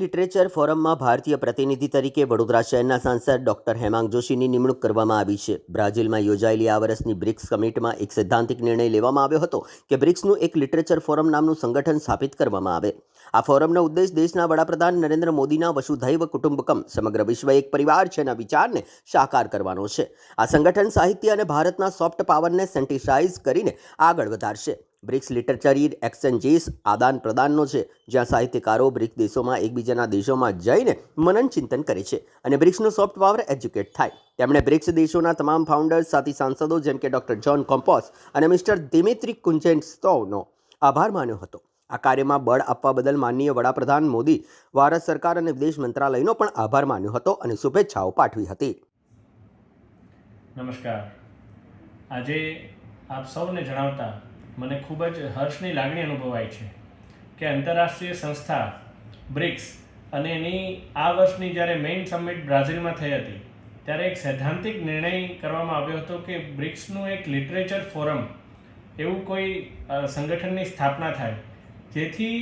Literature ફોરમમાં ભારતીય પ્રતિનિધિ તરીકે વડોદરા શહેરના સાંસદ ડોક્ટર હેમાંગ જોશીની નિમણૂક કરવામાં આવી છે. બ્રાઝિલમાં યોજાયેલી આ વર્ષની બ્રિક્સ સમિટમાં એક સૈદ્ધાંતિક નિર્ણય લેવામાં આવ્યો હતો કે બ્રિક્સનું એક લિટરેચર ફોરમ નામનું સંગઠન સ્થાપિત કરવામાં આવે. આ ફોરમનો ઉદ્દેશ દેશના વડાપ્રધાન નરેન્દ્ર મોદીના વસુધૈવ કુટુંબકમ, સમગ્ર વિશ્વ એક પરિવાર છેના વિચારને સાકાર કરવાનો છે. આ સંગઠન સાહિત્ય અને ભારતના સોફ્ટ પાવરને સેન્ટિસાઇઝ કરીને આગળ વધારશે. બ્રિક્સ લિટરેચરી એક્સચેન્જીસ આદાન પ્રદાનનો છે, જ્યાં સાહિત્યકારો બ્રિક્સ દેશોમાં એકબીજાના દેશોમાં જઈને મનન ચિંતન કરે છે અને બ્રિક્સનો સોફ્ટ પાવર એજ્યુકેટ થાય. તેમણે બ્રિક્સ દેશોના તમામ ફાઉન્ડર્સ સાથી સાંસદો જેમ કે ડોક્ટર જ્હોન કોમ્પોસ અને મિસ્ટર દિમિત્રી કુંજેન્સ્ટોવનો આભાર માન્યો હતો. આ કાર્યમાં બળ આપવા બદલ માનનીય વડાપ્રધાન મોદી, ભારત સરકાર અને વિદેશ મંત્રાલયનો પણ આભાર માન્યો હતો અને શુભેચ્છાઓ પાઠવી હતી. નમસ્કાર. આજે આપ સૌને જણાવતા મને ખૂબ જ હર્ષની લાગણી અનુભવાય છે કે આંતરરાષ્ટ્રીય સંસ્થા બ્રિક્સ અને એની આ વર્ષની જ્યારે મેઇન સમિટ બ્રાઝિલમાં થઈ હતી, ત્યારે એક સૈદ્ધાંતિક નિર્ણય કરવામાં આવ્યો હતો કે બ્રિક્સનું એક લિટરેચર ફોરમ એવું કોઈ સંગઠનની સ્થાપના થાય. જેથી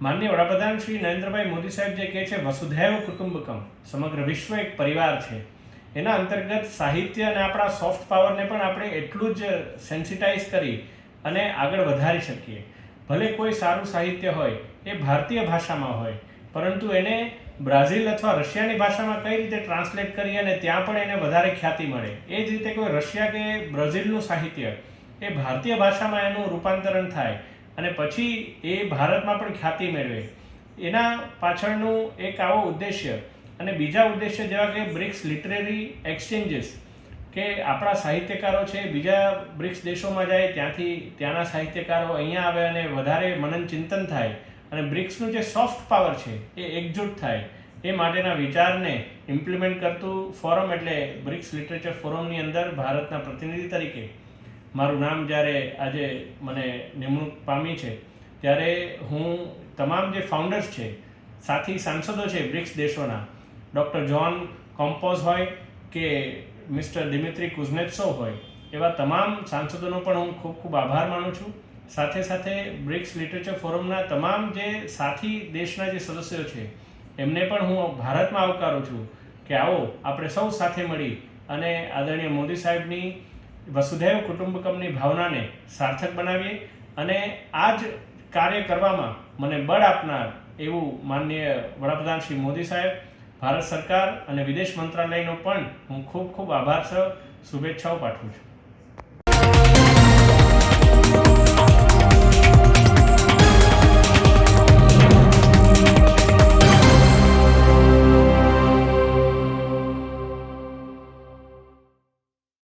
માન્ય વડાપ્રધાન શ્રી નરેન્દ્રભાઈ મોદી સાહેબ જે કહે છે, વસુધૈવ કુટુંબકમ સમગ્ર વિશ્વ એક પરિવાર છે. એના અંતર્ગત સાહિત્ય અને આપણા સોફ્ટ પાવરને પણ આપણે એટલું જ સેન્સિટાઇઝ કરી અને આગળ વધારી શકીએ. ભલે કોઈ સારું સાહિત્ય હોય, એ ભારતીય ભાષામાં હોય, પરંતુ એને બ્રાઝિલ અથવા રશિયાની ભાષામાં કઈ રીતે ટ્રાન્સલેટ કરી અને ત્યાં પણ એને વધારે ખ્યાતિ મળે, એ જ રીતે કોઈ રશિયા કે બ્રાઝિલનું સાહિત્ય, એ ભારતીય ભાષામાં એનું રૂપાંતરણ થાય અને પછી એ ભારતમાં પણ ખ્યાતિ મેળવે. એના પાછળનું એક આવો ઉદ્દેશ્ય અને બીજા ઉદ્દેશ્ય જેવા કે બ્રિક્સ લિટરેરી એક્સચેન્જીસ કે આપણા સાહિત્યકારો છે, બીજા બ્રિક્સ દેશોમાં જાય ત્યાંથી ત્યાંના સાહિત્યકારો અહીંયા આવે અને વધારે મનન ચિંતન થાય અને બ્રિક્સનું જે સોફ્ટ પાવર છે, એ એકજૂટ થાય. એ માટેના વિચારને ઇમ્પ્લિમેન્ટ કરતું ફોરમ એટલે બ્રિક્સ લિટરેચર ફોરમની અંદર ભારતના પ્રતિનિધિ તરીકે. મારું નામ જ્યારે આજે મને નિમણૂક પામી છે, ત્યારે હું તમામ જે ફાઉન્ડર્સ છે, સાથી સાંસદો છે બ્રિક્સ દેશોના, ડૉક્ટર જ્હોન કોમ્પોઝ હોય કે મિસ્ટર દિમિત્રી કુઝનેત્સોવ હોય, એવા તમામ સાંસદોનો પણ હું ખૂબ ખૂબ આભાર માનું છું. સાથે સાથે બ્રિક્સ લિટરેચર ફોરમના તમામ જે સાથી દેશના જે સદસ્યો છે, એમને પણ હું ભારતમાં આવકારું છું કે આવો આપણે સૌ સાથે મળી અને આદરણીય મોદી સાહેબની, વસુધૈવ કુટુંબકમની ભાવનાને સાર્થક બનાવીએ અને આ જ કાર્ય કરવામાં મને બળ આપનાર એવું માનનીય વડાપ્રધાન શ્રી મોદી સાહેબ ભારત સરકાર અને વિદેશ મંત્રાલયનો પણ હું ખૂબ ખૂબ આભાર શુભેચ્છાઓ પાઠવું છું.